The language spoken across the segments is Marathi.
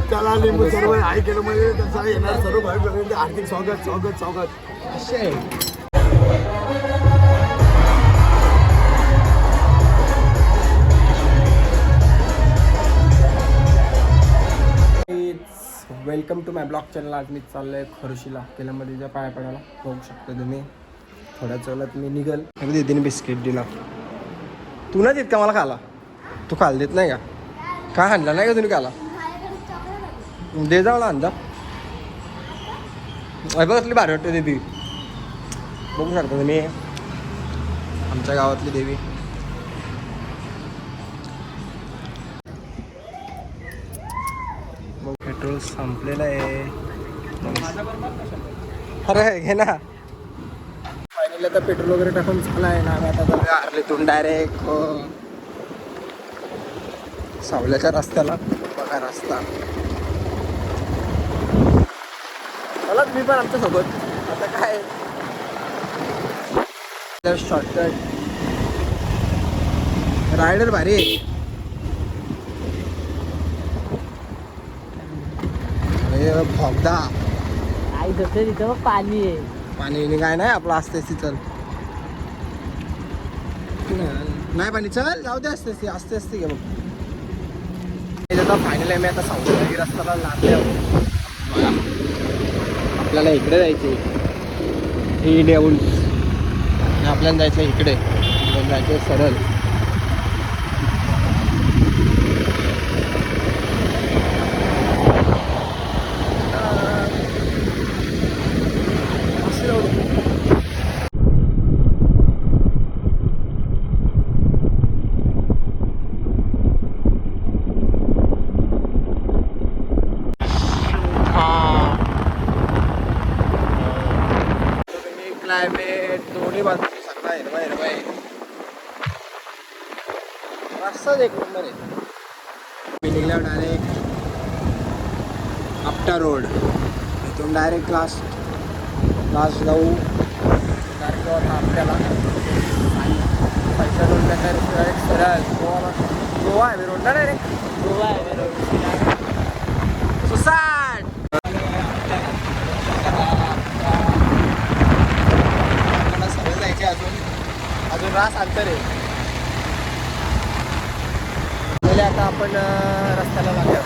त्याला लिंबू सर्व आहे केलं म्हणजे त्याचा येणार सर्व भाविक भक्तांचे हार्दिक स्वागत स्वागत स्वागत. असे welcome to my blog channel आज मी आहे खरुशीला केल्यामध्ये पाया पडायला. बघू शकता तुम्ही. थोड्या चलत मी निघल. अगदी दिदीने बिस्किट दिला. तू नाही देत का मला खाला तू खाल देत नाही का? काय हाणला नाही का तुम्ही खाला दे जाऊ ना अंदा बघतली भारी वाटते दीदी. बघू शकता तुम्ही. आमच्या गावातली देवी. पेट्रोल संपलेलं आहे. अरे घे ना. फायनली आता पेट्रोल वगैरे टाकून झाला आहे ना आता आर्लीतून डायरेक्ट सावल्याच्या रस्त्याला बघा रस्ता. चला तुम्ही पण आमच्यासोबत. आता काय? शॉर्टकट रायडर भारी आहे. अरे भोगदा आई जसं तिथं पाणी आहे. पाणी काय नाही आपलं असते चल नाही पाणी चल जाऊ दे असते ती असते असते घे बघ. फायनल आहे मी आता साऊथ रस्त्याला लागले. आपल्याला इकडे जायचे ही आणि आपल्याला जायचं इकडे. जायचं सरळ. क्लायमेट दोन्ही बाजू सगळा हिरवा हिरवा आहे रस्ताच एक नंबर आहे मी निघल्यावर डायरेक्ट आपटा रोड इथून डायरेक्ट लास्ट लास्ट जाऊ. डायरेक्ट आपल्याला पैसा रोड डायरेक्ट सरळ. गोवा गोवा आहे रोड ना डायरेक्ट गोवा आहे बरोबर सुसाट मला सगळं जायचे अजून अजून रास अंतर आहे. पहिले आता आपण रस्त्याला लागलो.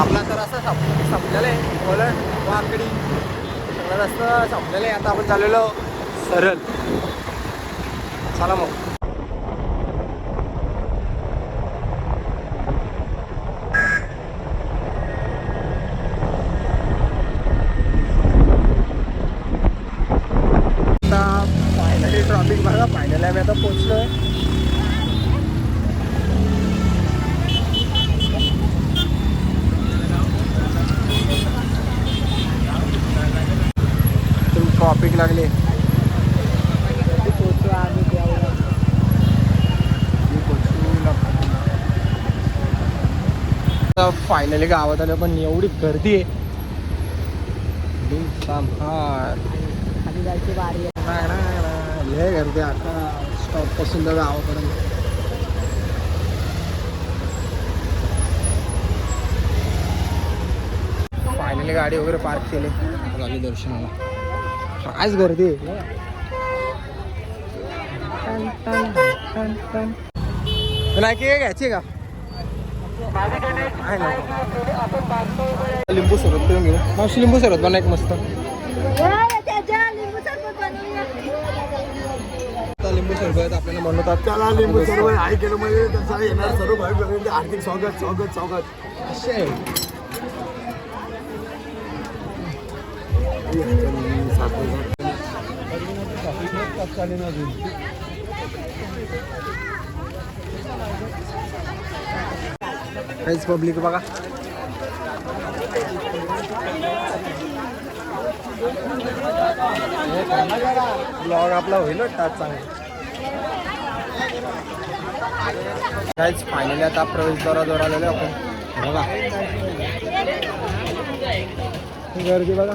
आपला तर रस्ता संप संपलेलं आहे. वळण वाकडी. सगळा रस्ता संपलेलं आहे. आता आपण चाललेलो सरळ. चला मग आता फायनली ट्रॉफिक बघा फायनली आम्ही आता पोचलोय ट्रॉफिक लागले. फायनली गावात आलं पण एवढी गर्दी आहे. खाली जायची बारी. लय गर्दी आता स्टॉपपासून तर गावापर्यंत. फायनली गाडी वगैरे पार्क केली. झाली दर्शनाला. कायच गर्दी. नाही की घ्यायची का? लिंबू सरबत पिऊन घेऊ मावशी लिंबू सरबत बना एक मस्त. लिंबू सरबत आपल्याला बनवतात. त्याला लिंबू सर्व आहे केलं म्हणजे त्याचा येणार सर्व भाविक भक्तांचे हार्दिक स्वागत स्वागत स्वागत. असे. काहीच पब्लिक बघा. ब्लॉग आपला होईल टाच चांगला. काहीच फायनली आता प्रवेशद्वाराजवळ आलेलो आपण. बघा. गर्दी बघा.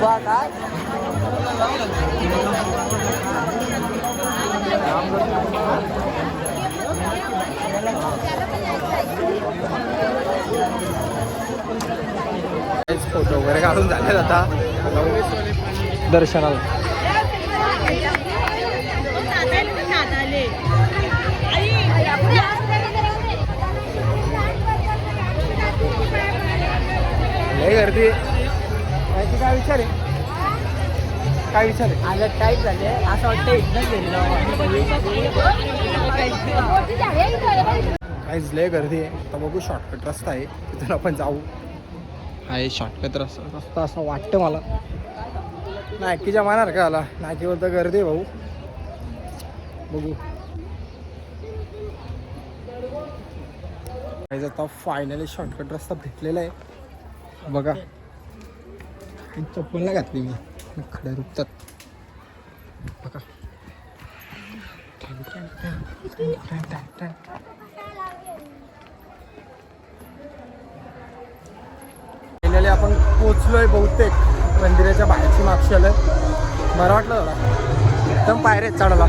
बघा फोटो वगैरे काढून झाले आता. दर्शनाला. गर्दी. काय विचार आहे? काय विचार आहे? आता टाईट झाले? असं वाटतं गेलेलो काहीच लय गर्दी आहे. तर बघू शॉर्टकट रस्ता आहे. तिथून आपण जाऊ. आहे शॉर्टकट रस्ता. रस्ता असं वाटतं मला. नायकीच्या मानार का आला? नायकीवर तर गर्दी आहे भाऊ. बघू. काहीच आता फायनली शॉर्टकट रस्ता भेटलेला आहे. बघा. ही चप्पल नाही घातली मी. खडे रुपतात बघा फायनली आपण पोचलोय बहुतेक मंदिराच्या बाहेरची मागशी बरं वाटलं एकदम पायऱ्यात चढला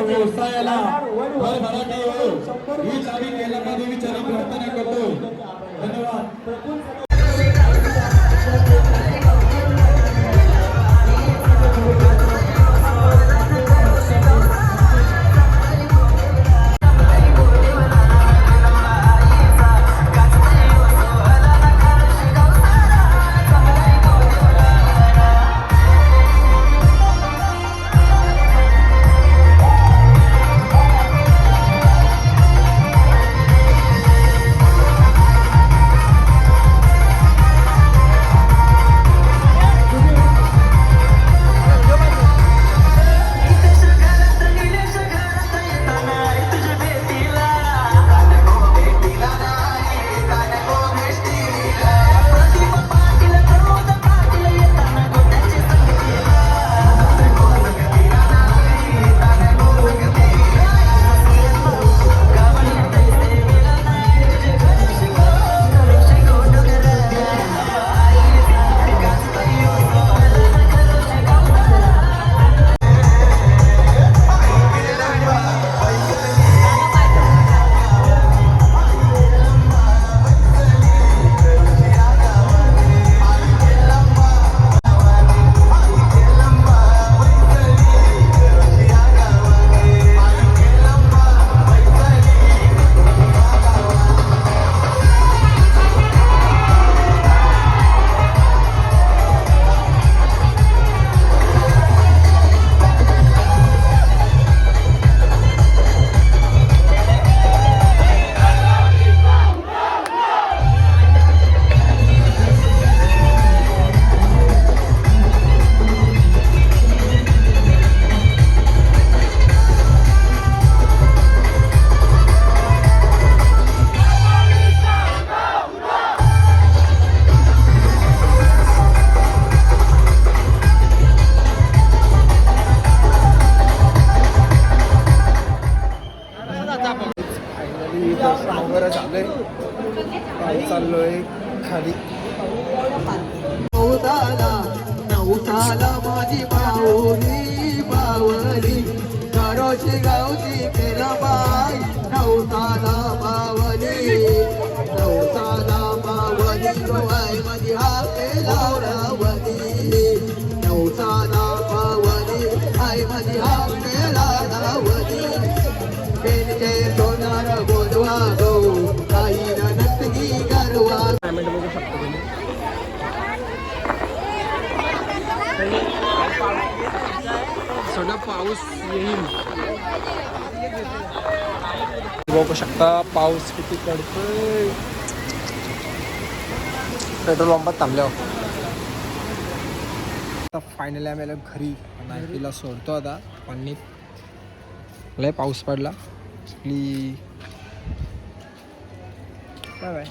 व्यवसायाला माझी पेनचे सोनार काही पाऊस येईल. बघू शकता पाऊस किती पडतोय पेट्रोल पंपात थांबल्यावर फायनली आम्ही घरी नायकीला सोडतो आता पाणी. लय पाऊस पडला. प्ली बाय बाय.